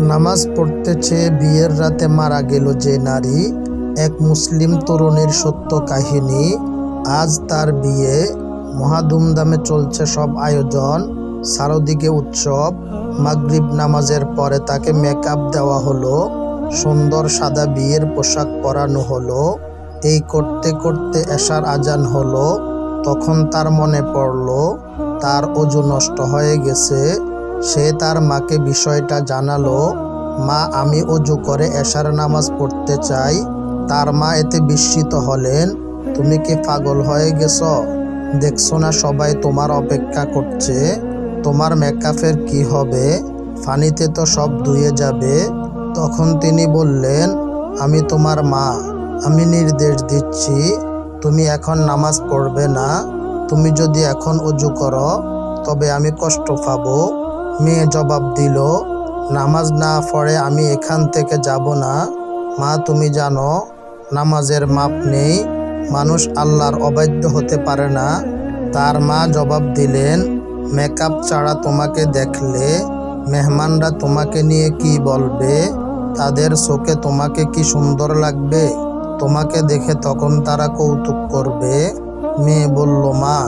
নামাজ পড়তে চেয়ে বিয়ের রাতে মারা গেল যে নারী, এক মুসলিম তরুণীর সত্য কাহিনী। আজ তার বিয়ে। মহা ধুমধামে চলছে সব আয়োজন, চারদিকে উৎসব। মাগরিব নামাজের পরে তাকে মেকআপ দেওয়া হলো। সুন্দর সাদা বিয়ের পোশাক পরানো হলো। এই করতে করতে এশার আজান হলো। তখন তার মনে পড়ল, তার অজু নষ্ট হয়ে গেছে। সে তার মাকে বিষয়টা জানালো, মা, আমি অজু করে এশার নামাজ পড়তে চাই। তার মা এতে বিস্মিত হলেন, তুমি কি পাগল হয়ে গেছ? দেখছ না সবাই তোমার অপেক্ষা করছে। তোমার মেকআপের কি হবে? ফানিতে তো সব ধুয়ে যাবে। তখন তিনি বললেন, আমি তোমার মা, আমি নির্দেশ দিচ্ছি। তুমি এখন নামাজ পড়বে না। তুমি যদি এখন অজু করো, তবে আমি কষ্ট পাবো। মেয়ে জবাব দিল, নামাজ না পড়ে আমি এখান থেকে যাব না। মা, তুমি জানো, নামাজের মাপ নেই। মানুষ আল্লাহর অবাধ্য হতে পারে না। তার মা জবাব দিলেন, মেকআপ ছাড়া তোমাকে দেখলে মেহমানরা তোমাকে নিয়ে কি বলবে? তাদের চোখে তোমাকে কি সুন্দর লাগবে? তোমাকে দেখে তখন তারা কৌতুক করবে? মেয়ে বলল, মা,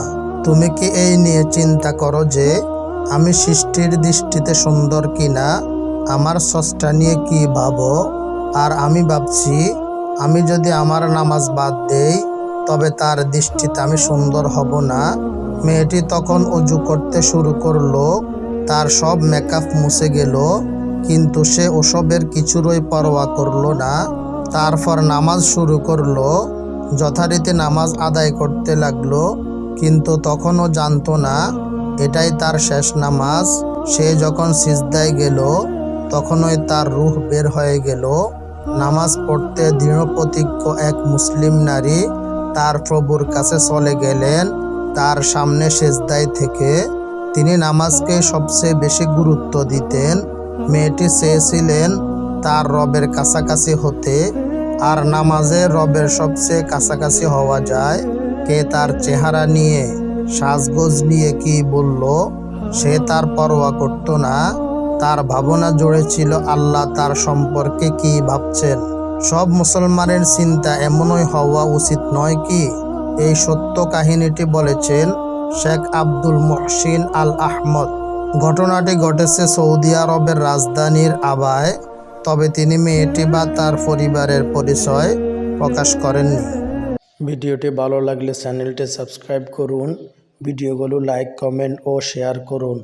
তুমি কি এই নিয়ে চিন্তা করো যে আমি সৃষ্টির দৃষ্টিতে সুন্দর কিনা, আমার সষ্টা নিয়ে কি ভাবো? আর আমি ভাবছি, আমি যদি আমার নামাজ বাদ দেই, তবে তার দৃষ্টিতে আমি সুন্দর হব না। মেয়েটি তখন অজু করতে শুরু করল, তার সব মেকআপ মুছে গেল, কিন্তু সে ওসবের কিছুরই পরোয়া করল না। তারপর নামাজ শুরু করল, যথারীতি নামাজ আদায় করতে লাগল, কিন্তু তখনও জানতো না এটাই তার শেষ নামাজ। সে যখন সিজদায় গেল, তখনই তার রুহ বের হয়ে গেল। নামাজ পড়তে দৃঢ় প্রতিজ্ঞ এক মুসলিম নারী তার প্রভুর কাছে চলে গেলেন। তার সামনে সেজদায় থেকে তিনি নামাজকে সবচেয়ে বেশি গুরুত্ব দিতেন। মেয়েটি চেয়েছিলেন তার রবের কাছাকাছি হতে, আর নামাজে রবের সবচেয়ে কাছাকাছি হওয়া যায়। কে তার চেহারা নিয়ে সাজগোজ নিয়ে কি বলল? সে তার পরোয়া করত না। তার ভাবনা জুড়ে ছিল, আল্লাহ তার সম্পর্কে কি ভাবছেন? সব মুসলমানের চিন্তা এমনই হওয়া উচিত নয় কি? এই সত্য কাহিনীটি বলেছেন শেখ আব্দুল মহসিন আল আহমদ ঘটনাটি ঘটেছে সৌদি আরবের রাজধানীর আবায়, তবে তিনি মেয়েটি বা তার পরিবারের পরিচয় প্রকাশ করেননি। ভিডিওটি ভালো লাগলে চ্যানেলটি সাবস্ক্রাইব করুন। ভিডিওগুলো লাইক কমেন্ট ও শেয়ার করুন।